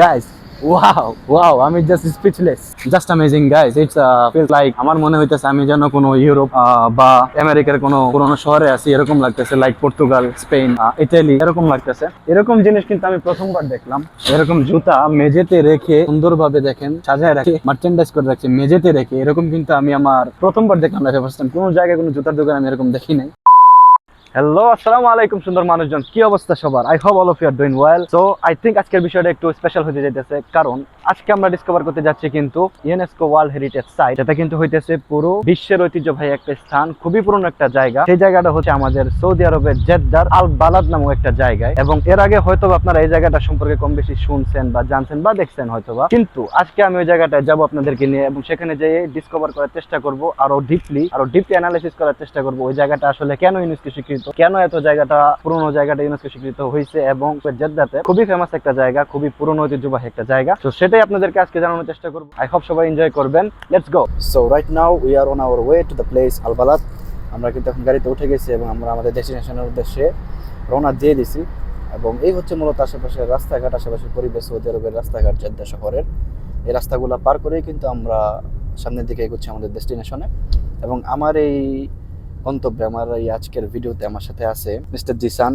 Guys wow wow আমি just speechless just amazing guys it's feels like আমার মনে হইতেছে আমি যেন কোনো ইউরোপ আহ, বা আমেরিকার কোনো পুরোনো শহরে আছি এরকম লাগতেছে লাইক পর্তুগাল স্পেন ইতালি এরকম লাগতেছে। এরকম জিনিস কিন্তু আমি প্রথমবার দেখলাম। এরকম জুতা মেঝেতে রেখে সুন্দরভাবে দেখেন সাজায় রাখে মার্চেন্ডাইজ করে রাখছে মেঝেতে রেখে এরকম কিন্তু আমি আমার প্রথমবার দেখলাম না ফার্স্ট কোনো জায়গায় কোনো জুতার দোকান আমি এরকম দেখি নাই। হ্যালো আসসালামু আলাইকুম, সুন্দর মানুষজন। কি অবস্থা সবার? I hope all of you are doing well so I think আজকের বিষয়টা একটু স্পেশাল হতে যাইতেছে, কারণ আজকে আমরা ডিসকভার করতে যাচ্ছি কিন্তু ইউনেস্কো ওয়ার্ল্ড হেরিটেজ সাইট এটা কিন্তু হইতেছে পুরো বিশ্বের ঐতিহ্যবাহী একটা স্থান, খুবই পুরনো একটা জায়গা। সেই জায়গাটা হচ্ছে আমাদের সৌদি আরবের জেদ্দার আল বালাদ নামক একটা জায়গায়, এবং এর আগে হয়তো আপনারা এই জায়গাটা সম্পর্কে কম বেশি শুনছেন বা জানছেন বা দেখছেন হয়তোবা। কিন্তু আজকে আমি ওই জায়গাটায় যাব আপনাদেরকে নিয়ে, এবং সেখানে যেয়ে ডিসকভার করার চেষ্টা করব, আরও ডিপলি আরও ডিপলি অ্যানালাইসিস করার চেষ্টা করব, ওই জায়গাটা আসলে কেন ইউনেস্কো স্বীকৃত কেন এত জায়গাটা, পুরনো জায়গাটা ইউনেস্কো স্বীকৃত হয়েছে এবং জেদ্দাতে খুবই ফেমাস একটা জায়গা, খুবই পুরনো ঐতিহ্যবাহী একটা জায়গা? তো সেটাই আপনাদেরকে আজকে জানানোর চেষ্টা করব। আই হোপ সবাই এনজয় করবেন। Let's go so right now we are on our way to the place Al Balad আমরা কিন্তু এখন গাড়িতে উঠে গেছি এবং আমরা আমাদের ডেস্টিনেশনের উদ্দেশ্যে রওনা দিয়ে দিছি। এবং এই হচ্ছে মূলত আশেপাশের রাস্তাঘাট, আশেপাশের পরিবেশ সৌদি আরবের রাস্তাঘাট জেদ্দা শহরের। এই রাস্তাগুলো পার করেই কিন্তু আমরা সামনের দিকে এগোচ্ছি আমাদের ডেস্টিনেশনে এবং আমার এই গন্তব্যে আমার এই আজকের ভিডিওতে আমার সাথে আছে mister Jisan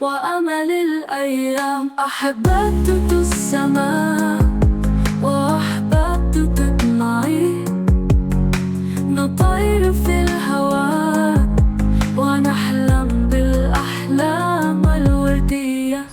وأمل الأيام أحببتك السماء وأحببتك معي نطير في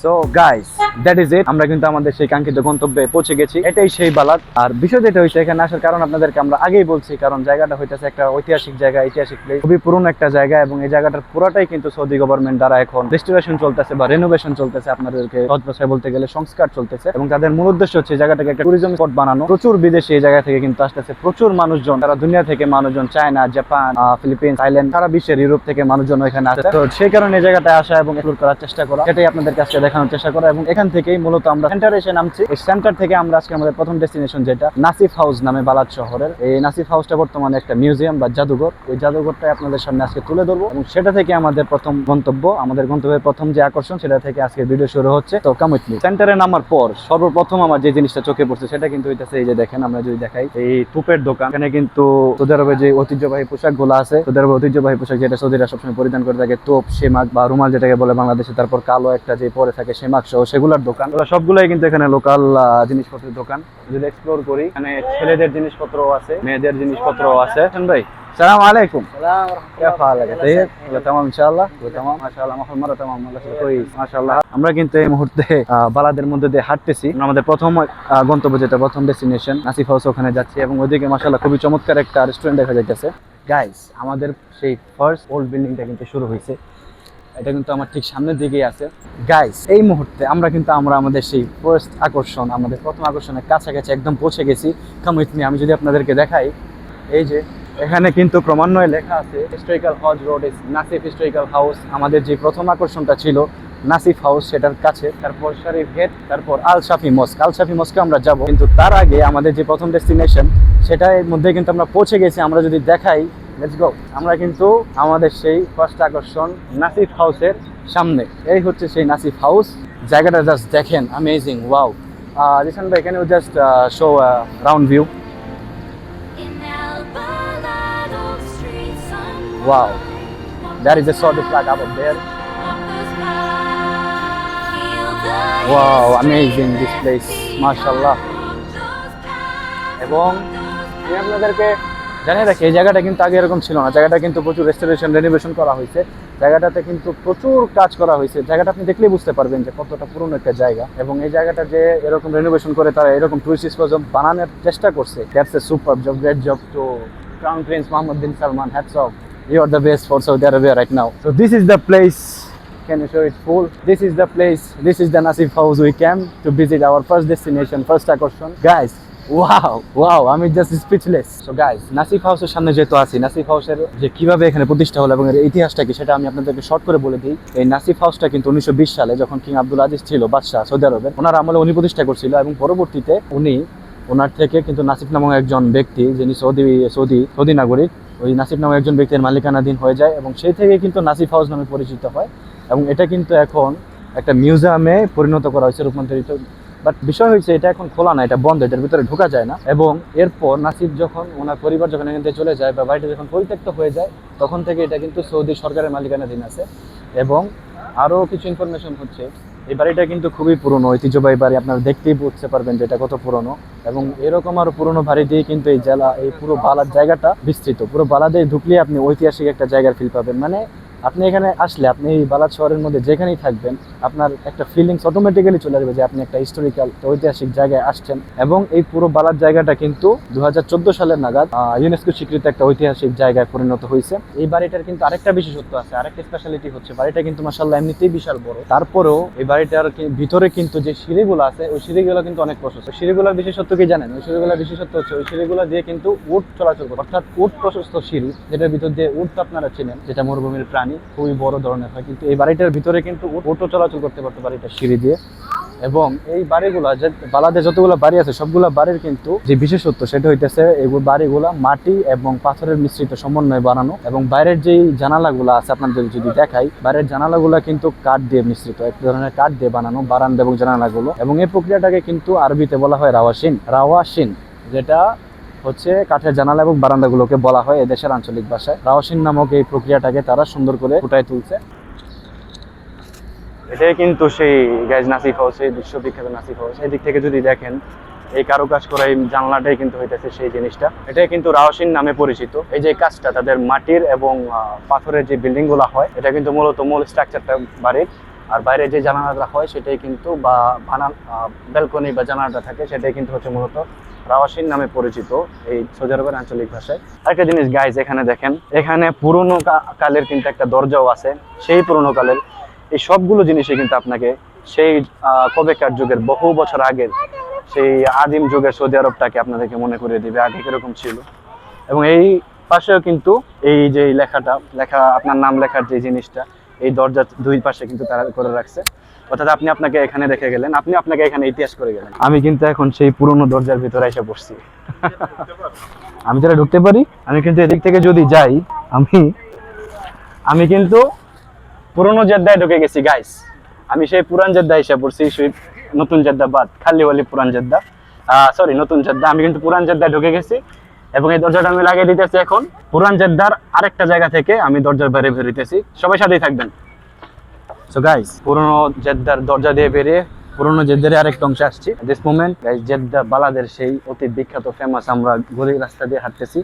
so guys that is it আমরা কিন্তু আমাদের সেই কাঙ্ক্ষিত গন্তব্যে পৌঁছে গেছি। এটাই সেই বালাদ আর বিষয় যেটা হয়েছে এখানে আসার কারণ আপনাদেরকে আমরা আগেই বলছি কারণ জায়গাটা হইতেছে একটা ঐতিহাসিক জায়গা ঐতিহাসিক প্লেস খুবই পুরনো একটা জায়গা এবং এই জায়গাটার পুরোটাই কিন্তু সৌদি গভর্নমেন্ট দ্বারা এখন রেস্টোরেশন চলতেছে বা রেনোভেশন চলতেছে। আপনাদেরকে সহজ ভাষায় বলতে গেলে সংস্কার চলতেছে এবং তাদের মূল উদ্দেশ্য হচ্ছে এই জায়গাটাকে একটা টুরিজম স্পট বানানো। প্রচুর বিদেশি এই জায়গা থেকে কিন্তু আসতেছে। প্রচুর মানুষজন তারা দুনিয়া থেকে মানুষজন China Japan ah, Philippines Thailand সারা বিশ্বের ইউরোপ থেকে মানুষজন এখানে আসে তো সেই কারণে এই জায়গাটায় আসা এবং এক্সপ্লোর করার চেষ্টা করা। সেটাই আপনাদের কাছে দেখানোর চেষ্টা করা এবং এখান থেকেই মূলত আমরা সেন্টারে এসে নামছি। এই সেন্টার থেকে আমরা আজকে আমাদের প্রথম ডেস্টিনেশন যেটা নাসিফ হাউস নামে বালাদ শহরের। এই নাসিফ হাউসটা বর্তমানে একটা মিউজিয়াম বা জাদুঘর। ওই জাদুঘরটাই আপনাদের সামনে আজকে তুলে ধরবো এবং সেটা থেকে আমাদের প্রথম গন্তব্য, আমাদের গন্তব্যের প্রথম যে আকর্ষণ, সেটা থেকে আজকে ভিডিও শুরু হচ্ছে। তো কামিটলি সেন্টারে নামার পর সর্বপ্রথম আমার যে জিনিসটা চোখে পড়ছে, সেটা কিন্তু হইতেছে এই যে দেখেন, আমরা যদি দেখাই, এই তুপের দোকান। এখানে কিন্তু আরবের যে ঐতিহ্যবাহী পোশাকগুলো আছে আরবের ঐতিহ্যবাহী পোশাক যেটা সৌদিরা সবসময় পরিধান করে থাকে, তোপ, সেমাক বা রুমাল যেটাকে বলে বাংলাদেশে, তারপর কালো একটা যে পরে থাকে সেমাক সহ সেগুলোর দোকান এগুলো সবগুলোই কিন্তু এখানে লোকাল জিনিসপত্রের দোকান যদি এক্সপ্লোর করি এখানে ছেলেদের জিনিসপত্র আছে মেয়েদের জিনিসপত্র আছে হাসান ভাই সালাম আলাইকুম كيف حالك طيب كله تمام ان شاء الله كله تمام ما شاء الله ما مره تمام والله شيء كويس ما شاء الله আমরা কিন্তু এই মুহূর্তে আহ, বালাদের মধ্যে দিয়ে হাঁটতেছি আমরা আমাদের প্রথম আহ, গন্তব্য যেটা প্রথম ডেস্টিনেশন নাসিফ হাউস ওখানে যাচ্ছি এবং ওইদিকে মাশাআল্লাহ খুবই চমৎকার একটা রেস্টুরেন্ট দেখা যাইতেছে গাইস আমাদের সেই ফার্স্ট ওল্ড বিল্ডিংটা কিন্তু শুরু হয়েছে এটা কিন্তু আমার ঠিক সামনের দিকেই আছে। গাইস এই মুহূর্তে আমরা কিন্তু আমরা আমাদের সেই ফার্স্ট আকর্ষণ, আমাদের প্রথম আকর্ষণের কাছাকাছি একদম পৌঁছে গেছি। কাম উইথমি আমি যদি আপনাদেরকে দেখাই, এই যে এখানে কিন্তু ক্রমান্বয়ে লেখা আছে historical Hajj road is Nasif historical house আমাদের যে প্রথম আকর্ষণটা ছিল নাসিফ হাউস সেটার কাছে। তারপর শরীফ গেট তারপর আল শাফি মস্ক আল শাফি মস্কে আমরা যাব, কিন্তু তার আগে আমাদের যে প্রথম ডেস্টিনেশন সেটার মধ্যে কিন্তু আমরা পৌঁছে গেছি। আমরা যদি দেখাই লেটস গো আমরা কিন্তু আমাদের সেই ফার্স্ট আকর্ষণ নাসিফ হাউসের সামনে এই হচ্ছে সেই নাসিফ হাউস জায়গাটা জাস্ট দেখেন অ্যামেজিং ওয়াও রিসেন্ট ভাই এখানে just show round view streets Wow. There is a Saudi flag up there. Wow, amazing this place. এবং আমি আপনাদেরকে জানিয়ে রাখি এই জায়গাটা কিন্তু আগে এরকম ছিল না। জায়গাটা কিন্তু প্রচুর রেস্টোরেশন রেনোভেশন করা হয়েছে। জায়গাটাতে কিন্তু প্রচুর কাজ করা হয়েছে। জায়গাটা আপনি দেখলেই বুঝতে পারবেন যে কতটা পুরনো একটা জায়গা। এবং এই জায়গাটা যে এরকম রেনোভেশন করে তারা এরকম টুরিস্ট স্পট বানানোর চেষ্টা করছে। That's a super job great job to crown prince Mohammad bin Salman hats off you the best for Saudi Arabia right now so this is the place Can you show it full? This is the place. This is the Nasif house we came to visit our first destination, first আকর্ষণ. Guys, wow wow আমি just speechless so guys Nasif হাউসের সামনে যেহেতু আছি নাসিফ হাউসের যে কীভাবে এখানে প্রতিষ্ঠা হলো এবং এর ইতিহাসটা কি সেটা আমি আপনাদেরকে শর্ট করে বলে দিই। এই নাসিফ হাউসটা কিন্তু উনিশশো সালে যখন কিং আব্দুল আজিজ ছিল, বাদশাহ সৌদি আরবের, ওনার আমলে উনি প্রতিষ্ঠা করছিল এবং পরবর্তীতে উনি ওনার থেকে কিন্তু নাসিফ নামক একজন ব্যক্তি যিনি সৌদি সৌদি সৌদি নাগরিক, ওই নাসিফ নামক একজন ব্যক্তির মালিকানাধীন হয়ে যায় এবং সেই থেকে কিন্তু নাসিফ হাউস নামে পরিচিত হয় এবং এটা কিন্তু এখন একটা মিউজিয়ামে পরিণত করা হয়েছে, রূপান্তরিত বাট বিষয় হয়েছে এটা এখন খোলা না, এটা বন্ধ, এটার ভিতরে ঢোকা যায় না। এবং এরপর নাসিব যখন, ওনার পরিবার যখন এখান থেকে চলে যায় বা বাড়িটা যখন পরিত্যক্ত হয়ে যায়, তখন থেকে এটা কিন্তু সৌদি সরকারের মালিকানাধীন আছে। এবং আরও কিছু ইনফরমেশন হচ্ছে, এই বাড়িটা কিন্তু খুবই পুরনো, ঐতিহ্যবাহী বাড়ি, আপনারা দেখতেই বুঝতে পারবেন যে এটা কত পুরনো। এবং এরকম আরও পুরনো বাড়ি দিয়ে কিন্তু এই জেলা, এই পুরো বালার জায়গাটা বিস্তৃত, পুরো বালাদে ঢুকলে আপনি ঐতিহাসিক একটা জায়গার ফিল পাবেন। মানে আপনি এখানে আসলে আপনি এই বালাদ শহরের মধ্যে যেখানেই থাকবেন, আপনার একটা ফিলিংস অটোমেটিক্যালি চলে আসবে যে আপনি একটা হিস্টোরিক্যাল ঐতিহাসিক জায়গায় আসছেন। এবং এই পুরো বালাদ জায়গাটা কিন্তু দু সালের নাগাদ ইউনেস্কো স্বীকৃত একটা ঐতিহাসিক জায়গায় পরিণত হয়েছে। এই বাড়িটার কিন্তু আরেকটা বিশেষত্ব আছে, আরেকটা স্পেশালিটি হচ্ছে বাড়িটা কিন্তু মাসাল্লাহ এমনিতেই বিশাল বড়। তারপরেও এই বাড়িটার ভিতরে কিন্তু যে সিঁড়িগুলো আছে, ওই সিঁড়িগুলো কিন্তু অনেক প্রশস্ত। সিঁড়িগুলোর বিশেষত্ব কি জানেন? ওই সিঁড়িগুলোর বিশেষত্ব হচ্ছে, ওই সিঁড়িগুলো দিয়ে কিন্তু উট চলাচল করে। অর্থাৎ উট প্রশস্ত সিঁড়ি, যেটার ভিতর দিয়ে উট আপনারা চিনেন, যেটা মরুভূমির প্রাণী। খুবই বড় ধরনের হয়। কিন্তু এই বাড়িটার ভিতরে কিন্তু উটও চলাচল করতে পারতো বাড়িটার সিঁড়ি দিয়ে। এবং এই বাড়িগুলা যে বালাদে যতগুলো বাড়ি আছে, সবগুলা বাড়ির কিন্তু যে বিশেষত্ব সেটা হইতেছে এই বাড়িগুলা মাটি এবং পাথরের মিশ্রিত সমন্বয়ে বানানো এবং বাইরের যেই জানালাগুলো আছে আপনাদের যদি দেখাই, বাইরের জানালাগুলা কিন্তু কাঠ দিয়ে মিশ্রিত। এক ধরনের কাঠ দিয়ে বানানো বারান্দা এবং জানালাগুলো। এবং এই প্রক্রিয়াটাকে কিন্তু আরবিতে বলা হয় রাওয়াসিন রাওয়াসিন যেটা হচ্ছে কাঠের জানালা এবং বারান্দাগুলোকে বলা হয় এদেশের আঞ্চলিক ভাষায়। রাওসিন নামক এই প্রক্রিয়াটাকে তারা সুন্দর করে ফুটায় তুলছে। এটাই কিন্তু সেই গ্যাস নাসিফ হাউস এই বিশ্ববিখ্যাত নাসিফ হাউস এই দিক থেকে যদি দেখেন, এই কারুকাজ করা এই জানলাটাই কিন্তু হইতেছে সেই জিনিসটা। এটাই কিন্তু রাওসিন নামে পরিচিত। এই যে কাজটা, তাদের মাটির এবং পাথরের যে বিল্ডিংগুলা হয়, এটা কিন্তু মূলত মূল স্ট্রাকচারটা বাড়ির আর বাইরে যে জানালাটা হয়, সেটাই কিন্তু বা বানান ব্যালকনি বা জানালাটা থাকে, সেটাই কিন্তু হচ্ছে মূলত রাওয়াসিন নামে পরিচিত এই সৌদি আরবের আঞ্চলিক ভাষায়। আরেকটা জিনিস গাইজ এখানে দেখেন, এখানে পুরনো কালের কিন্তু একটা দরজাও আছে, সেই পুরনো কালের। এই সবগুলো জিনিসই কিন্তু আপনাকে সেই কবেকার যুগের, বহু বছর আগের সেই আদিম যুগের সৌদি আরবটাকে আপনাদেরকে মনে করিয়ে দিবে, আগে কীরকম ছিল। এবং এই পাশেও কিন্তু এই যে লেখাটা, লেখা, আপনার নাম লেখার যে জিনিসটা, এই দরজার দুই পাশে কিন্তু তারা করে রাখছে। অর্থাৎ আপনি আপনাকে এখানে রেখে গেলেন, আপনি আপনাকে এখানে ইতিহাস করে গেলেন। আমি কিন্তু এখন সেই পুরনো দরজার ভিতরে এসে পড়ছি আমি যারা ঢুকতে পারি, আমি কিন্তু এদিক থেকে যদি যাই, আমি আমি কিন্তু পুরনো জেদ্দায় ঢুকে গেছি গাইস আমি সেই পুরান জেদ্দা এসে পড়ছি, সেই নতুন জেদ্দা বাদ খালিওয়ালি পুরান জেদ্দা। সরি নতুন জেদ্দা। আমি কিন্তু পুরান জেদ্দায় ঢুকে গেছি এবং এই দরজাটা আমি লাগিয়ে দিতেছি এখন। পুরান জেদ্দার আরেকটা জায়গা থেকে আমি দরজার বাইরে বেরিয়েছি সবাই সাথেই থাকবেন। সো গাইস পুরনো জেদ্দার দরজা দিয়ে বেরিয়ে পুরনো জেদ্দারে আরেকটা অংশে আসছি। দিস মোমেন্ট গাইস জেদ্দা বালাদের সেই অতি বিখ্যাত ফেমাস আমরা গলি রাস্তা দিয়ে হাঁটতেছি।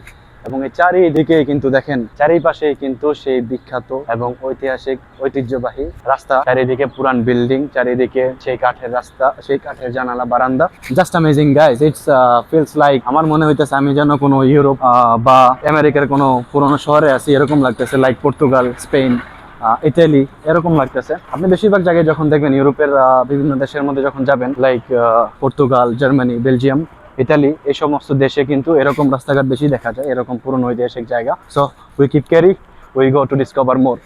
এবং এই চারিদিকে কিন্তু দেখেন, চারিপাশে কিন্তু সেই বিখ্যাত এবং ঐতিহাসিক, ঐতিহ্যবাহী রাস্তা। চারিদিকে পুরান বিল্ডিং, চারিদিকে সেই কাঠের রাস্তা, সেই কাঠের জানালা, বারান্দা। Just amazing guys it's feels like আমার মনে হইতেছে আমি যেন কোনো ইউরোপ বা আমেরিকার কোনো পুরনো শহরে আছি, এরকম লাগতেছে লাইক পর্তুগাল স্পেন ইতালি, এরকম লাগতেছে। আপনি বেশিরভাগ জায়গায় যখন দেখবেন, ইউরোপের বিভিন্ন দেশের মধ্যে যখন যাবেন like Portugal, Germany, Belgium, Italy, এই সমস্ত দেশে কিন্তু এরকম রাস্তাঘাট বেশি দেখা যায়, এরকম পুরনো ঐতিহাসিক জায়গা। So we keep carry we go to discover more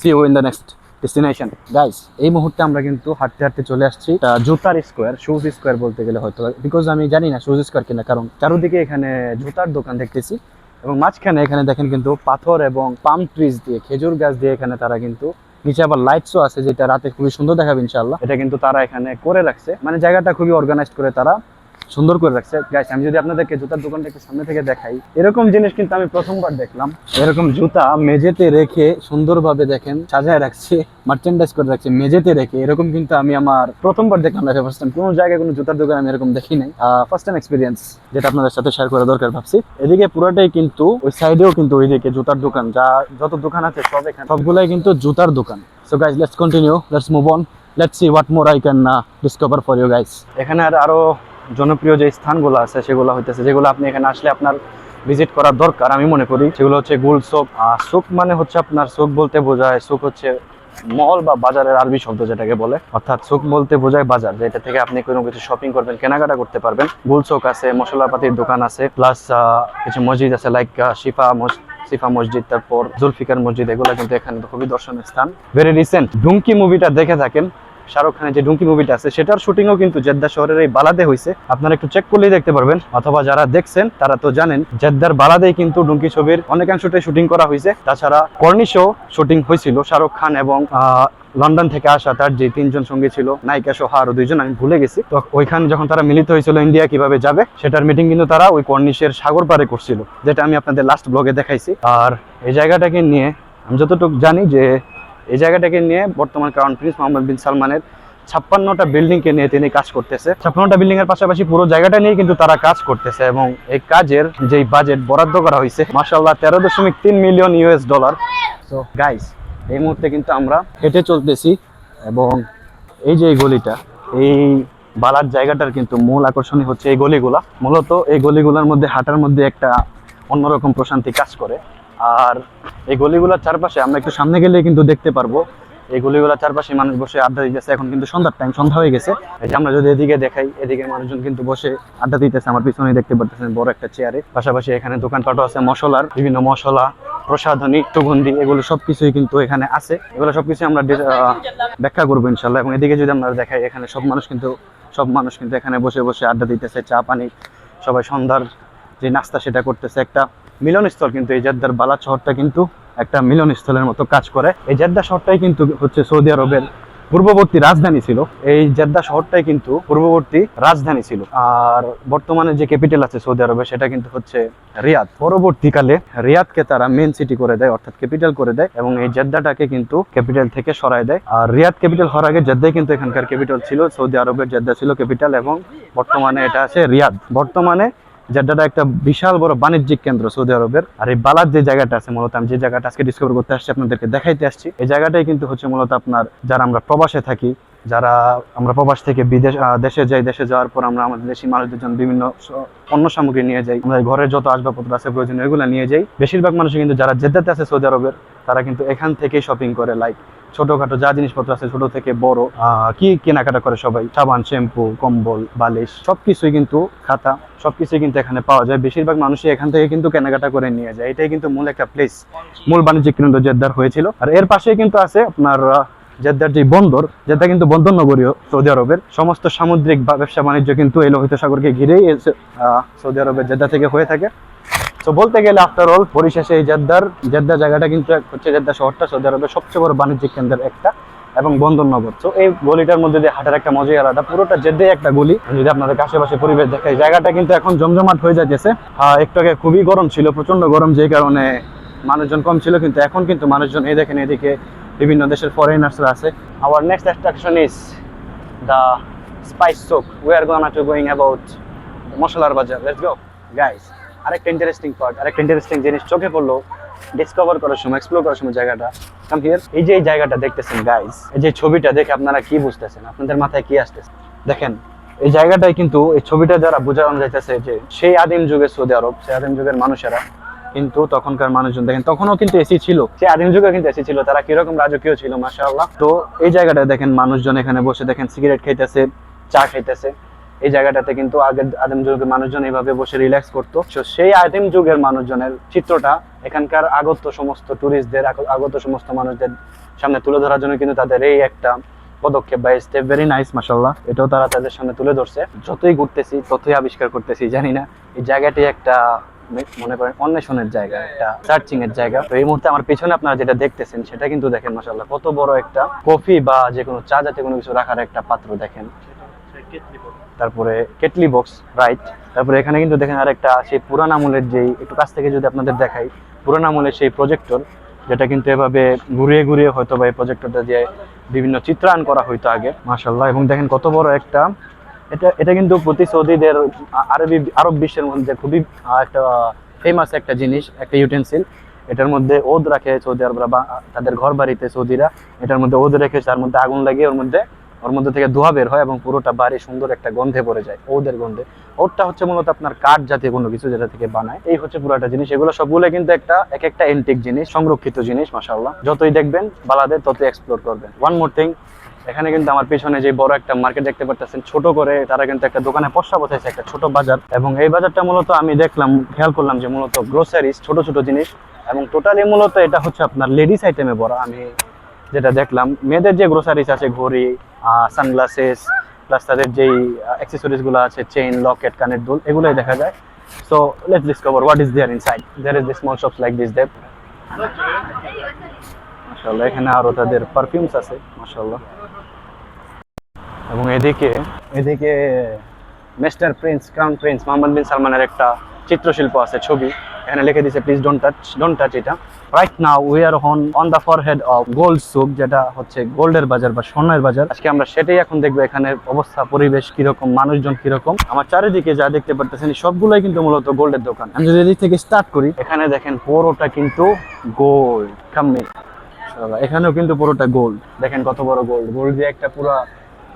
see you in the next destination guys এই মুহূর্তে আমরা কিন্তু হাঁটতে হাঁটতে চলে আসছি জুতার স্কোয়ার শুজ স্কোয়ার বলতে গেলে হয়তো বিকজ আমি জানি না শুজ স্কোয়ার কিনা, কারণ চারোদিকে এখানে জুতার দোকান দেখতেছি। এবং মাঝখানে এখানে দেখেন কিন্তু পাথর এবং পাম ট্রিজ দিয়ে, খেজুর গাছ দিয়ে এখানে তারা কিন্তু নিচে আবার লাইটসও আছে যেটা রাতে খুবই সুন্দর দেখাবে ইনশাল্লাহ এটা কিন্তু তারা এখানে করে রাখছে। মানে জায়গাটা খুবই অর্গানাইজ করে তারা সুন্দর করে রাখছে। গাইস আমি যদি আপনাদেরকে জুতার দোকানটা একটু সামনে থেকে দেখাই, এরকম জিনিস কিন্তু আমি প্রথমবার দেখলাম। এরকম জুতা মেঝেতে রেখে সুন্দরভাবে দেখেন, সাজায় রাখছে মার্চেন্ডাইজ করে রাখছে, মেঝেতে রেখে। এরকম কিন্তু আমি আমার প্রথমবার দেখলাম লাইফে ফার্স্ট টাইম কোনো জায়গায় কোনো জুতার দোকান আমি এরকম দেখি নাই। ফার্স্ট টাইম এক্সপিরিয়েন্স যেটা আপনাদের সাথে শেয়ার করা দরকার ভাবছি। এদিকে পুরোটাই কিন্তু, ওই সাইডেও কিন্তু ওইদিকে জুতার দোকান। যা, যত দোকান আছে সব এখানে। সবগুলাই কিন্তু জুতার দোকান। So guys let's continue let's move on let's see what more I can discover for you guys এখানে আর আরও জনপ্রিয় যে স্থানগুলো আছে, সেগুলো হইতেছে, যেগুলো আপনি এখানে আসলে আপনার ভিজিট করার দরকার, আমি মনে করি। সেগুলো হচ্ছে গুল সোক আর সোক মানে হচ্ছে আপনার সোক বলতে বোঝায় সোক হচ্ছে মল বা বাজারের আরবি শব্দ যেটাকে বলে। অর্থাৎ সোক বলতে বোঝায় বাজার, যেটা থেকে আপনি কোনো কিছু শপিং করবেন, কেনাকাটা করতে পারবেন। গুল সোক আছে, মশলাপাতির দোকান আছে প্লাস কিছু মসজিদ আছে লাইক শিফা মসজিদ সিফা মসজিদ, তারপর জুলফিকার মসজিদ, এগুলো কিন্তু এখানে খুবই দর্শনীয় স্থান। ভেরি রিসেন্ট ডুঙ্কি মুভিটা দেখে থাকেন। শাহরুখ খানের যে ডুঙ্কি মুভিটা আছে, সেটার শুটিংও কিন্তু জেদ্দা শহরের এই বালাদে হয়েছে আপনারা একটু চেক করলেই দেখতে পারবেন, অথবা যারা দেখছেন, তারা তো জানেন, জেদ্দার বালাদেই কিন্তু ডুঙ্কি ছবির অনেকাংশটাই শুটিং করা হয়েছে তাছাড়া কর্নিশও শুটিং হয়েছিল শাহরুখ খান এবং লন্ডন থেকে আসা তার যে তিনজন সঙ্গী ছিল, নায়িকা সহ আরও দুইজন, আমি ভুলে গেছি। তো ওইখানে যখন তারা মিলিত হয়েছিল ইন্ডিয়া কীভাবে যাবে, সেটার মিটিং কিন্তু তারা ওই কর্নিশের সাগর পারে করছিল, যেটা আমি আপনাদের লাস্ট ব্লগে দেখাইছি। আর এই জায়গাটাকে নিয়ে আমি যতটুকু জানি যে এই জায়গাটাকে নিয়ে বর্তমান ক্রাউন প্রিন্স মোহাম্মদ বিন সালমানের ছাপ্পান্নটা বিল্ডিং কে নিয়ে তিনি কাজ করতেছে। ছাপ্পান্নটা বিল্ডিং এর পাশাপাশি পুরো জায়গাটা নিয়ে কিন্তু তারা কাজ করতেছে এবং এই কাজের যেই বাজেট বরাদ্দ করা হয়েছে মাসাল্লাহ তেরো দশমিক তিন মিলিয়ন ইউএস ডলার তো গাইস এই মুহূর্তে কিন্তু আমরা হেঁটে চলতেছি এবং এই যে গলিটা, এই বালার জায়গাটার কিন্তু মূল আকর্ষণই হচ্ছে এই গলিগুলা। মূলত এই গলিগুলার মধ্যে হাঁটার মধ্যে একটা অন্যরকম প্রশান্তি কাজ করে। আর এই গলিগুলোর চারপাশে আমরা একটু সামনে গেলে কিন্তু দেখতে পারব। এই গলিগুলোর চারপাশে মানুষ বসে আড্ডা দিতেছে, এখন কিন্তু সন্ধ্যার টাইম সন্ধ্যা হয়ে গেছে। এই যে আমরা যদি এদিকে দেখাই, এদিকে মানুষজন কিন্তু বসে আড্ডা দিতেছে, আমার পিছনে দেখতে পারতেছেন বড় একটা চেয়ারে পাশাপাশি এখানে দোকানপাটও আছে, মশলার বিভিন্ন মশলা, প্রসাধনী সুগন্ধি এগুলো সবকিছুই কিন্তু এখানে আছে। এগুলো সবকিছু আমরা ব্যাখ্যা করব ইনশাল্লাহ এবং এদিকে যদি আমরা দেখাই, এখানে সব মানুষ কিন্তু, সব মানুষ কিন্তু এখানে বসে বসে আড্ডা দিতেছে, চা, পানি, সবাই সন্ধ্যার যে নাস্তা সেটা করতেছে একটা মিলনস্থল কিন্তু এই জেদ্দার বালা শহরটা কিন্তু একটা মিলনস্থলের মতো কাজ করে। এই জেদ্দা শহরটাই কিন্তু হচ্ছে সৌদি আরবের পূর্ববর্তী রাজধানী ছিল। এই জেদ্দা শহরটাই কিন্তু পূর্ববর্তী রাজধানী ছিল। আর বর্তমানে যে ক্যাপিটাল আছে সৌদি আরবে সেটা কিন্তু হচ্ছে রিয়াদ। পরবর্তীকালে রিয়াদকে তারা মেন সিটি করে দেয়, অর্থাৎ ক্যাপিটাল করে দেয় এবং এই জেদ্দাটাকে কিন্তু ক্যাপিটাল থেকে সরায় দেয়। আর রিয়াদ ক্যাপিটাল হওয়ার আগে জেদ্দাই কিন্তু এখানকার ক্যাপিটাল ছিল, সৌদি আরবের জেদ্দা ছিল ক্যাপিটাল এবং বর্তমানে এটা আছে রিয়াদ। বর্তমানে জেদ্দাটা একটা বিশাল বড় বাণিজ্যিক কেন্দ্র সৌদি আরবের। আর এই বালার যে জায়গাটা আছে, মূলত আমি যে জায়গাটা আজকে ডিসকভার করতে আসছি, আপনাদেরকে দেখাইতে আসছি, এই জায়গাটাই কিন্তু হচ্ছে মূলত আপনার যারা আমরা প্রবাসে থাকি, যারা আমরা প্রবাস থেকে বিদেশ দেশে যাই, দেশে যাওয়ার পর আমরা আমাদের দেশি মানুষদের জন্য বিভিন্ন পণ্য সামগ্রী নিয়ে যাই, আমাদের ঘরের যত আসবাবপত্র আছে, প্রয়োজনীয় এগুলো নিয়ে যাই। বেশিরভাগ মানুষ কিন্তু যারা জেদ্দাতে আছে সৌদি আরবের, তারা কিন্তু এখান থেকেই শপিং করে লাইক ছোটখাটো যা জিনিসপত্র আছে, ছোট থেকে বড় কি কেনাকাটা করে সবাই? সাবান, শ্যাম্পু, কম্বল, বালিশ, সবকিছুই কিন্তু খাতা, সবকিছুই কিন্তু এখানে পাওয়া যায়। বেশিরভাগ মানুষই এখান থেকে কিন্তু কেনাকাটা করে নিয়ে যায়। এটাই কিন্তু মূল একটা প্লেস মূল বাণিজ্যিক কেন্দ্র জেদ্দার হয়েছিল। আর এর পাশেই কিন্তু আছে আপনার জেদ্দার যে বন্দর, জেদ্দা কিন্তু বন্দর নগরীয় সৌদি আরবের। সমস্ত সামুদ্রিক ব্যবসা বাণিজ্য কিন্তু এই লোহিত সাগরকে ঘিরেই সৌদি আরবের জেদ্দা থেকে হয়ে থাকে। তো বলতে গেলে আফটার অল পরিশেষে এই জেদ্দার, জেদ্দা জায়গাটা কিন্তু হচ্ছে জেদ্দা শহরটা, সৌদি আরবের সবচেয়ে বড় বাণিজ্যিক কেন্দ্রের একটা এবং বন্দরনগর। তো এই গলিটার মধ্যে দিয়ে হাঁটার একটা মজাই আলাদা। পুরোটা জেদ্দে একটা গলি। যদি আপনাদের আশেপাশে পরিবেশ দেখায় জায়গাটা কিন্তু এখন জমজমাট হয়ে যাচ্ছে একটু আগে খুবই গরম ছিল প্রচণ্ড গরম যেই কারণে মানুষজন কম ছিল, কিন্তু এখন কিন্তু মানুষজন, এই দেখেন এদিকে বিভিন্ন দেশের ফরেনার্সরা আছে। Our next attraction is the spice souk we are gonna to going about মশলার বাজার। লেটস গো গাইস আরেকটা ইন্টারেস্টিং পার্ট আরেকটা ইন্টারেস্টিং জিনিস চোখে পড়ল ডিসকভার করার সময় এক্সপ্লোর করার সময় জায়গাটা। কাম হিয়ার এই যে এই জায়গাটা দেখতেছেন গাইস এই যে ছবিটা দেখে আপনারা কি বুঝতেছেন? আপনাদের মাথায় কি আসতেছে? দেখেন, এই জায়গাটায় কিন্তু, এই ছবিটা যারা বোঝানো যাইতেছে যে সেই আদিম যুগের সৌদি আরব, সেই আদিম যুগের মানুষেরা কিন্তু তখনকার মানুষজন, দেখেন, তখনও কিন্তু এসি ছিল। সেই আদিম যুগে কিন্তু এসি ছিল, তারা কীরকম রাজকীয় ছিল, মাশাআল্লাহ। তো এই জায়গাটায় দেখেন, মানুষজন এখানে বসে দেখেন সিগারেট খাইতেছে, চা খাইতেছে। এই জায়গাটাতে কিন্তু আগের আদিম যুগের মানুষজন এইভাবে বসে রিল্যাক্স করতো। So, সেই আদিম যুগের মানুষজনের চিত্রটা এখানকার আগত সমস্ত ট্যুরিস্টদের আগত সমস্ত মানুষদের সামনে তুলে ধরার জন্য কিন্তু তাদের এই একটা পদক্ষেপ বা স্টেপ ভেরি নাইস মাসাল্লাহ এটাও তারা তাদের সামনে তুলে ধরছে। যতই ঘুরতেছি ততই আবিষ্কার করতেছি জানি না। এই জায়গাটি একটা মনে করেন অন্বেষণের জায়গা একটা সার্চিং এর জায়গা। তো এই মুহূর্তে আমার পিছনে আপনারা যেটা দেখতেছেন সেটা কিন্তু দেখেন মাসাল্লাহ কত বড় একটা কফি বা যে কোনো চা জাতীয় কোনো কিছু রাখার একটা পাত্র দেখেন। তারপরে কেটলি বক্স রাইট তারপরে এখানে কিন্তু দেখেন আরেকটা, সেই পুরান আমলের যেই, একটু কাছ থেকে যদি আপনাদের দেখাই, পুরান আমলের সেই প্রজেক্টর যেটা কিন্তু এভাবে ঘুরিয়ে ঘুরিয়ে হয়তো বা এই প্রজেক্টরটা দিয়ে বিভিন্ন চিত্রায়ন করা হইতো আগে। মাশাল্লাহ এবং দেখেন কত বড় একটা, এটা এটা কিন্তু প্রতি সৌদিদের আরবি, আরব বিশ্বের মধ্যে খুবই একটা ফেমাস একটা জিনিস, একটা ইউটেন্সিল এটার মধ্যে ওদ রাখে সৌদি আরবরা বা তাদের ঘর বাড়িতে সৌদিরা। এটার মধ্যে ওদ রেখে তার মধ্যে আগুন লাগিয়ে ওর মধ্যে ওর মধ্যে থেকে ধোঁয়া বের হয় এবং পুরোটা বাড়ি সুন্দর একটা গন্ধে পড়ে যায়, ওদের গন্ধে। ওরটা হচ্ছে মূলত আপনার কাঠ জাতীয় কোনো কিছু যেটা থেকে বানায়। এই হচ্ছে পুরোটা জিনিস। এগুলো সবগুলো কিন্তু একটা এক একটা এন্টিক জিনিস, সংরক্ষিত জিনিস, মাশাআল্লাহ। যতই দেখবেন বালাদের ততই এক্সপ্লোর করবেন। ওয়ান মোর থিং এখানে কিন্তু আমার পিছনে যে বড় একটা মার্কেট দেখতে পারতেছেন, ছোট করে তারা কিন্তু একটা দোকানে পশা বসাইছে, একটা ছোট বাজার। এবং এই বাজারটা মূলত আমি দেখলাম, খেয়াল করলাম যে মূলত গ্রোসারিজ ছোট ছোট জিনিস। এবং টোটালি মূলত এটা হচ্ছে আপনার লেডিস আইটেমে বড় আমি যেটা দেখলাম, মেয়েদের যে গ্রোসারিজ আছে, ঘড়ি সানগ্লাসেস প্লাস তাদের যেই অ্যাক্সেসরিজগুলো আছে চেইন লকেট কানের দুল, এগুলোই দেখা যায়। So let's discover what is there inside there is small shops like this দেব মাশাআল্লাহ, এখানে আরও তাদের পারফিউমস আছে, মাশাআল্লাহ। এবং এদিকে এদিকে mister prince crown prince Mohammad bin সালমানের একটা চিত্রশিল্প আছে ছবি। এখানে লিখে দিছে please don't touch don't touch এটা। Right now we are on on the forehead of gold souk যেটা হচ্ছে গোল্ডের বাজার বা স্বর্ণের বাজার। আজকে আমরা সেটাই এখন দেখব এখানের অবস্থা পরিবেশ কীরকম মানুষজন কীরকম। আমার চারিদিকে যা দেখতে পারতেছেন সবগুলাই কিন্তু মূলত গোল্ডের দোকান। আমি যদি থেকে স্টার্ট করি এখানে দেখেন পুরোটা কিন্তু গোল্ড মাশাআল্লাহ, এখানেও কিন্তু পুরোটা গোল্ড দেখেন কত বড় গোল্ড গোল্ড দিয়ে একটা পুরো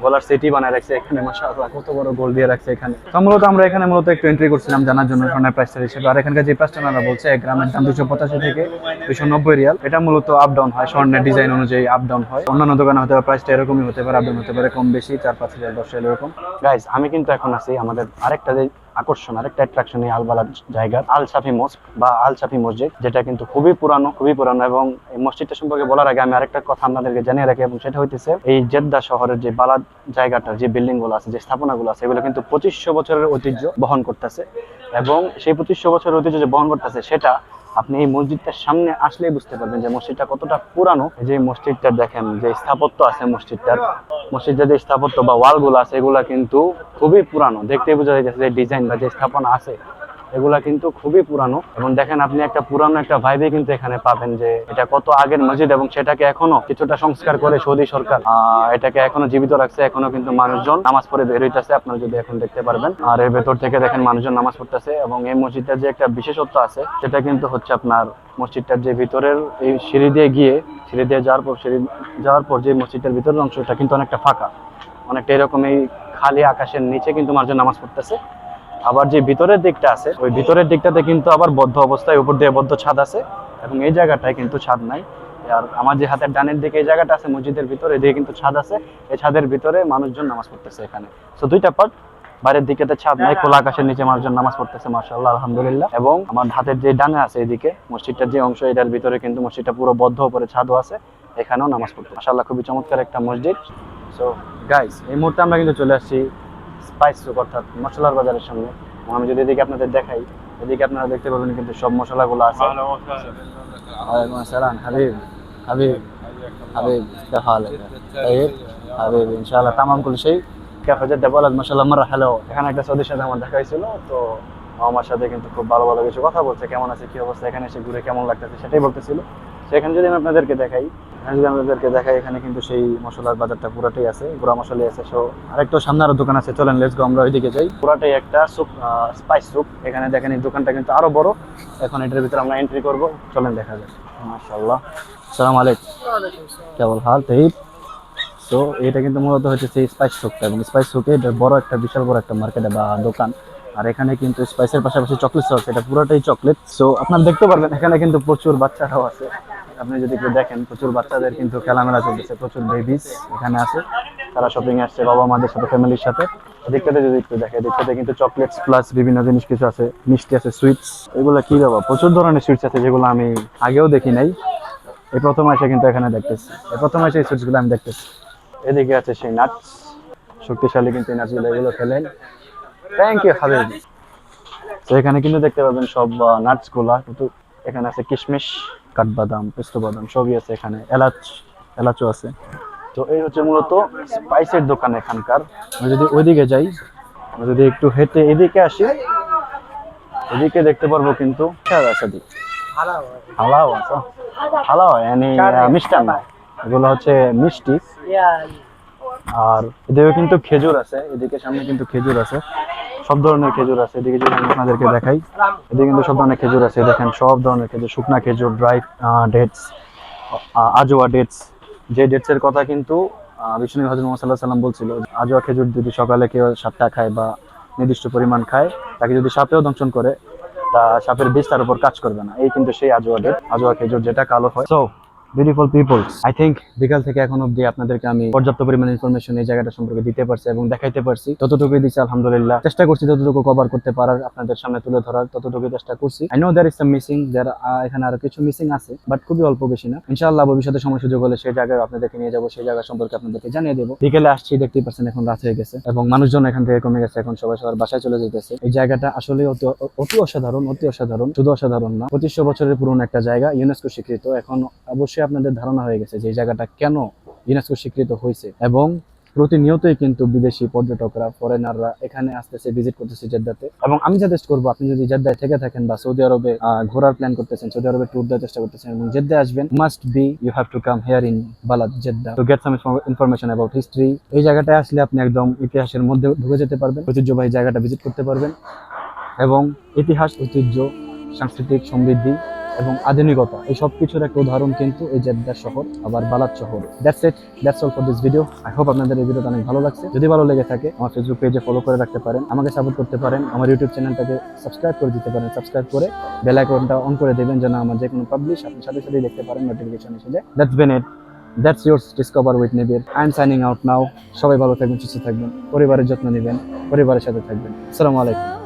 গলার সেটি বানায় রাখছে এখানে, মাশাআল্লাহ, কত বড় গোল দিয়ে রাখছে এখানে। তো মূলত আমরা এখানে মূলত একটু এন্ট্রি করছিলাম জানার জন্য সোনার প্রাইসটা হিসেবে। আর এখানকার যে প্রাইসটা আমরা বলছে, এক গ্রামের দাম দুশো পঁচাশি থেকে দুশো নব্বই রিয়াল। এটা মূলত আপ ডাউন হয়, স্বর্ণের ডিজাইন অনুযায়ী আপ ডাউন হয়। অন্যান্য দোকানে হতে পারে প্রাইসটা এরকমই হতে পারে আপ ডাউন হতে পারে, কম বেশি, চার পাঁচ হাজার, দশ হাজার এরকম। গাইজ আমি কিন্তু এখন আছি আমাদের আরেকটা যে আকর্ষণ, আরেকটা অ্যাট্রাকশন এই আলবালার জায়গা আল সাফি মস্ক বা আল সাফি মসজিদ, যেটা কিন্তু খুবই পুরানো খুবই পুরানো এবং এই মসজিদটা সম্পর্কে বলার আগে আমি আরেকটা কথা আপনাদেরকে জানিয়ে রাখি এবং সেটা হইতেছে এই জেদ্দা শহরের যে বালাদ জায়গাটা যে বিল্ডিংগুলো আছে, যে স্থাপনা গুলো আছে, এগুলো কিন্তু পঁচিশশো বছরের ঐতিহ্য বহন করতেছে এবং সেই পঁচিশশো বছরের ঐতিহ্য যে বহন করতেছে, সেটা আপনি এই মসজিদটার সামনে আসলেই বুঝতে পারবেন যে মসজিদটা কতটা পুরানো। যে মসজিদটা দেখেন, যে স্থাপত্য আছে মসজিদটার। মসজিদটা যে স্থাপত্য বা ওয়ালগুলো আছে, এগুলা কিন্তু খুবই পুরানো। দেখতে বোঝা যাচ্ছে যে ডিজাইন বা যে স্থাপনা আছে। এগুলা কিন্তু খুবই পুরানো। এবং দেখেন আপনি একটা পুরানো একটা ভাইবে কিন্তু এখানে পাবেন যে এটা কত আগের মসজিদ এবং সেটাকে এখনও কিছুটা সংস্কার করে সৌদি সরকার এটাকে এখনও জীবিত রাখছে, এখনও কিন্তু মানুষজন নামাজ পড়ে বের হইতেছে। আপনারা যদি এখন দেখতে পারবেন, আর এর ভেতর থেকে দেখেন মানুষজন নামাজ পড়তেছে এবং এই মসজিদটার যে একটা বিশেষত্ব আছে, সেটা কিন্তু হচ্ছে আপনার মসজিদটার যে ভিতরের এই সিঁড়ি দিয়ে গিয়ে, সিঁড়ি দিয়ে যাওয়ার পর, সিঁড়ি যাওয়ার পর যে মসজিদটার ভিতরের অংশটা কিন্তু অনেকটা ফাঁকা। অনেকটা এরকম এই খালি আকাশের নিচে কিন্তু মানুষজন নামাজ পড়তেছে। আবার যে ভিতরের দিকটা আছে, ওই ভিতরের দিকটাতে কিন্তু আবার বদ্ধ অবস্থায় উপর দিয়ে বদ্ধ ছাদ আছে এবং এই জায়গাটায় কিন্তু ছাদ নাই। আর আমার যে হাতের ডানের দিকে এই জায়গাটা আছে, মসজিদের ভিতরে, এদিকে কিন্তু ছাদ আছে। এই ছাদের ভিতরে মানুষজন নামাজ পড়তেছে এখানে। তো দুইটা পার্ট বাইরের দিকে তো ছাদ নাই, খোলা আকাশের নিচে মানুষজন নামাজ পড়তেছে মার্শাল্লাহ আলহামদুলিল্লাহ। এবং আমার হাতের যে ডানে আছে এদিকে, মসজিদটার যে অংশ, এটার ভিতরে কিন্তু মসজিদটা পুরো বদ্ধ, উপরে ছাদও আছে, এখানেও নামাজ পড়তে মার্শাল্লাহ খুবই চমৎকার একটা মসজিদ। সো গাইস এই মুহূর্তে আমরা কিন্তু চলে আসছি স্পাইস অর্থাৎ মশলার বাজারের সামনে। আমি যদি এদিকে আপনাদের দেখাই এদিকে আপনারা দেখতে পাবেন কিন্তু সব মশলাগুলো আছে। ওয়ালাইকুম আসসালাম হাবিব হাবিব হাবিব হাবিব ইনশাআল্লাহ তামাম কুল সেই ক্যাফে যেতে বলাদ মশাল্লাহ হ্যালো এখানে একটা সৌদি সাথে আমার দেখা হয়েছিল তো আমার সাথে কিন্তু খুব ভালো ভালো কিছু কথা বলছে কেমন আছে কি অবস্থা এখানে এসে ঘুরে কেমন লাগতেছে সেটাই বলতেছিল। সেখানে যদি আমি আপনাদেরকে দেখাই এখানে যদি আপনাদেরকে দেখাই এখানে কিন্তু সেই মশলার বাজারটা পুরাটাই আছে পুরা মশলাই আছে সো আরেকটা সামনে আরও দোকান আছে চলেন লেটস গো আমরা ওইদিকে যাই। পুরাটাই একটা সুপ স্পাইস সুপ এখানে দেখেন এই দোকানটা কিন্তু আরও বড়। এখন এটার ভিতরে আমরা এন্ট্রি করব চলেন দেখা যাক। মাশাআল্লাহ। আসসালামু আলাইকুম। কেবল হাল তেইব তো এটা কিন্তু মূলত হচ্ছে সেই স্পাইস সুপটা এবং স্পাইস সুপে এটা বড় একটা বিশাল বড় একটা মার্কেটে বা দোকান। আর এখানে কিন্তু স্পাইসের পাশাপাশি চকলেট আছে এটা পুরোটাই চকলেট সো আপনারা দেখতে পারবেন, এখানে কিন্তু প্রচুর বাচ্চারাও আছে। আপনি যদি একটু দেখেন, প্রচুর বাচ্চাদের কিন্তু খেলামেলা চলতেছে, প্রচুর বেবিস এখানে আছে। তারা শপিং আসছে, বাবা মাদের সাথে ফ্যামিলির সাথে। এদিকটাতে যদি একটু দেখে, এদিকটাতে কিন্তু চকলেটস প্লাস বিভিন্ন জিনিস কিছু আছে, মিষ্টি আছে সুইটস এগুলো কি বাবা, প্রচুর ধরনের সুইটস আছে যেগুলো আমি আগেও দেখি নাই। এই প্রথম এসে কিন্তু এখানে দেখতেছি। এই প্রথম এসে এই সুইটসগুলো আমি দেখতেছি। এদিকে আছে সেই নাটস শক্তিশালী কিন্তু এই নাটসগুলো এগুলো খেলেন। থ্যাংক ইউ হাবিব তো এখানে কিন্তু দেখতে পাবেন সব নাটসগুলা কিন্তু এখানে আছে কিশমিশ কাঠবাদাম পেস্তো বাদাম সবই আছে এখানে এলাচ এলাচও আছে। তো এই হচ্ছে মূলত স্পাইসের দোকান এখানকার। আমি যদি ওইদিকে যাই আমি যদি একটু হেঁটে এদিকে আসি এদিকে দেখতে পারব কিন্তু হালাও হালাও মানে মিষ্টান্ন। এগুলো হচ্ছে মিষ্টি। আর এদিকে কিন্তু খেজুর আছে এদিকে সামনে কিন্তু খেজুর আছে। সব ধরনের খেজুর আছে। এদিকে যদি আমি আপনাদেরকে দেখাই, এদিকে কিন্তু সব ধরনের খেজুর আছে। দেখেন, সব ধরনের খেজুর, শুকনা খেজুর, ড্রাই ডেটস আজোয়া ডেটস। যে ডেটস এর কথা কিন্তু বিষ্ণু হজরত মোহাম্মদ সাল্লাম বলছিল আজোয়া খেজুর যদি সকালে কেউ সাতটা খায় বা নির্দিষ্ট পরিমাণ খায়, তাকে যদি সাপেও দংশন করে, তা সাপের বিষ তার উপর কাজ করবে না। এই কিন্তু সেই আজোয়া ডেট, আজোয়া খেজুর যেটা কালো হয়। So beautiful peoples I think বিকাল থেকে এখন অব্দি আপনাদেরকে আমি পর্যাপ্ত পরিমাণে ইনফরমেশন এই জায়গাটা সম্পর্কে দিতে পারছি এবং দেখাইতে পারছি। ততটুকুই দিচ্ছি আলহামদুলিল্লাহ। চেষ্টা করছি যতটুকু কভার করতে পারার, আপনাদের সামনে তুলে ধরার, ততটুকুই চেষ্টা করছি। I know there is some missing there এখানে আরও কিছু মিসিং আছে বাট খুবই অল্প বেশি না। ইনশাআল্লাহ ভবিষ্যতে সময় সুযোগ হলে সেই জায়গায় আপনাদেরকে নিয়ে যাব, সেই জায়গা সম্পর্কে আপনাদেরকে জানিয়ে দেবো। বিকেলে আসছি দেখতেই পাচ্ছেন এখন রাত হয়ে গেছে এবং মানুষজন এখান থেকে কমে গেছে, এখন সবাই সবার বাসায় চলে যেতেছে। এই জায়গাটা আসলে অতি অসাধারণ অতি অসাধারণ। শুধু অসাধারণ না, পঁচিশশো বছরের পুরনো একটা জায়গা ইউনেস্কো স্বীকৃত। এখন অবশ্যই আপনাদের ধারণা হয়ে গেছে যে এই জায়গাটা কেন ইউনেস্কো স্বীকৃত হয়েছে। এবং প্রতিনিয়তই কিন্তু বিদেশি পর্যটকরা ফরেনাররা এখানে আসতেছে ভিজিট করতেছে জেদ্দাতে। এবং আমি সাজেস্ট করব, আপনি যদি জেদ্দায় থেকে থাকেন বা সৌদি আরবে ঘোরার প্ল্যান করতেছেন, সৌদি আরবে ট্যুর দেওয়ার চেষ্টা করতেছেন এবং জেদ্দায় আসবেন must be you have to come here in Balad Jeddah to get some information about history এই জায়গাটায় আসলে আপনি একদম ইতিহাসের মধ্যে ঢুকে যেতে পারবেন, ঐতিহ্যবাহী জায়গাটা ভিজিট করতে পারবেন। এবং ইতিহাস, ঐতিহ্য, সাংস্কৃতিক সমৃদ্ধি এবং আধুনিকতা, এই সব কিছুর একটা উদাহরণ কিন্তু এই জেদ্দা শহর, আবার বালাদ শহর। That's it that's all for this video I hope আপনাদের এই ভিডিওটা অনেক ভালো লাগছে। যদি ভালো লেগে থাকে, আমার ফেসবুক পেজে ফলো করে রাখতে পারেন, আমাকে সাপোর্ট করতে পারেন, আমার ইউটিউব চ্যানেলটাকে সাবস্ক্রাইব করে দিতে পারেন। সাবস্ক্রাইব করে বেল আইকনটা অন করে দেবেন, যেন আমার যে কোনো পাবলিশ আপনি সাথে সাথেই দেখতে পারেন নোটিফিকেশন এসে যায়। That's been it that's yours discover with Nebir I am signing out now সবাই ভালো থাকবেন, সুস্থ থাকবেন, পরিবারের যত্ন নেবেন, পরিবারের সাথে থাকবেন। আসসালামু আলাইকুম